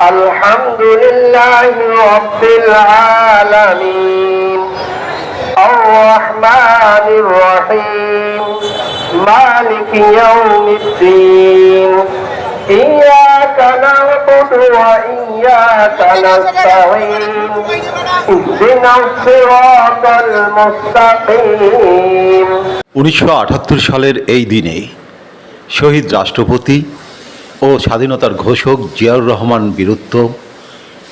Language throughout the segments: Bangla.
الحمد لله رب العالمين الرحمن الرحيم مالك يوم الدين إياك نعبد وإياك نستعين اهدنا الصراط المستقيم উনিশশো আটাত্তর সালের এই দিনে শহীদ রাষ্ট্রপতি ও স্বাধীনতার ঘোষক জিয়াউর রহমান বীরত্ব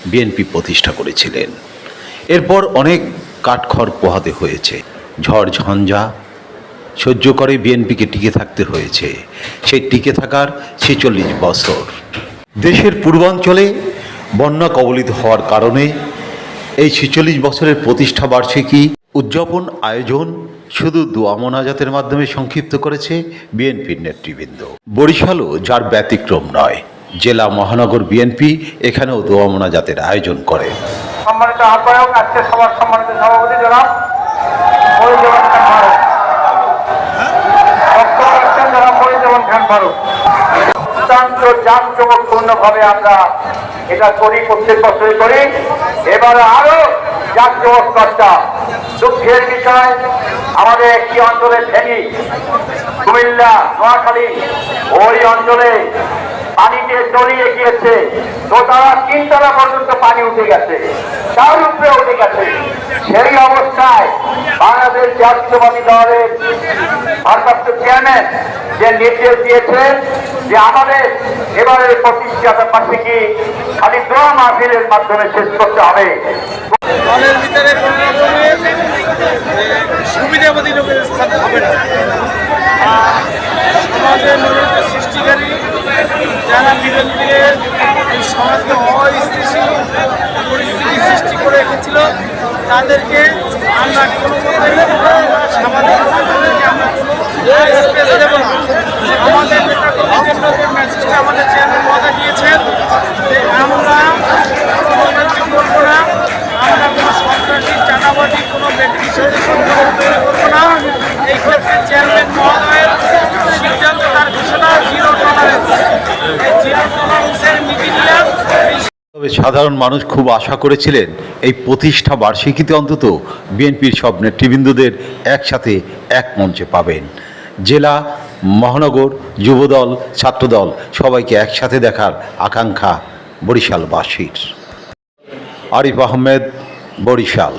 বিএনপি প্রতিষ্ঠা করেছিলেন। এরপর অনেক কাঠখড় পোহাতে হয়েছে। ঝড় ঝঞ্ঝা সহ্য করে বিএনপিকে টিকে থাকতে হয়েছে। সেই টিকে থাকার ছেচল্লিশ বছর। দেশের পূর্বাঞ্চলে বন্যা কবলিত হওয়ার কারণে এই ছেচল্লিশ বছরের প্রতিষ্ঠা বার্ষিকী উদযাপন আয়োজন শুধু দোয়া মোনাজাতের মাধ্যমে সংক্ষিপ্ত করেছে বিএনপির নেতৃবৃন্দ বরিশালও যার ব্যতিক্রম নয়। জেলা মহানগর বিএনপি এখানেও দোয়া মোনাজাতের আয়োজন করে। সম্মানিত আহ্বায়ক, আজকে সবার সম্মানিত সভাপতি অত্যন্ত জাঁকজমকপূর্ণভাবে আমরা এটা করি, প্রত্যেক বছরই করি। এবারে আরও জাঁকজমক কর্তা দুঃখের বিষয়। আমাদের একটি অঞ্চলের ফেনী কুমিল্লা নোয়াখালী ওই অঞ্চলে পানিতে তলিয়ে গিয়েছে। দোতলা তিনতলা পর্যন্ত পানি উঠে গেছে। তার উপরে উঠে গেছে। সেই অবস্থায় বাংলাদেশ জাতীয়বাদী দলের ভারপ্রাপ্ত চেয়ারম্যান যে নির্দেশ দিয়েছেন যে আমাদের এবারের প্রতিষ্ঠাতা পাশে খালি দোয়া মাহফিলের মাধ্যমে শেষ করতে হবে? ভিতরে সুবিধাবাদী লোকের স্থান হবে না। সমাজের সৃষ্টিকারী অস্থিতিশীল পরিস্থিতি সৃষ্টি করে রেখেছিল। তাদেরকে আমরা কোনো মতে সামাজিক তাদেরকে আমরা কোনো স্পেস দেবো না আমাদের নেতা কর্মীদের লোকের মেসেজটা আমাদের চেয়ারম্যান মহোদয় দিয়েছেন যে আমরা কোনো রাজনীতি করব না আমরা কোনো সন্ত্রাসী চাঁদাবাদী কোনো ব্যক্তির সাথে সম্পর্ক তৈরি করব না এই ক্ষেত্রে চেয়ারম্যান মহোদয়ের সিদ্ধান্ত তার ঘোষণা জিরো টলারেন্স এই জিরো টলারেন্সের নীতি নিয়ে এই তবে সাধারণ মানুষ খুব আশা করেছিলেন এই প্রতিষ্ঠা বার্ষিকীতে অন্তত বিএনপির সব নেতৃবৃন্দদের একসাথে এক মঞ্চে পাবেন। জেলা, মহানগর, যুবদল, ছাত্রদল সবাইকে একসাথে দেখার আকাঙ্ক্ষা বরিশালবাসীর। আরিফ আহমেদ, বরিশাল।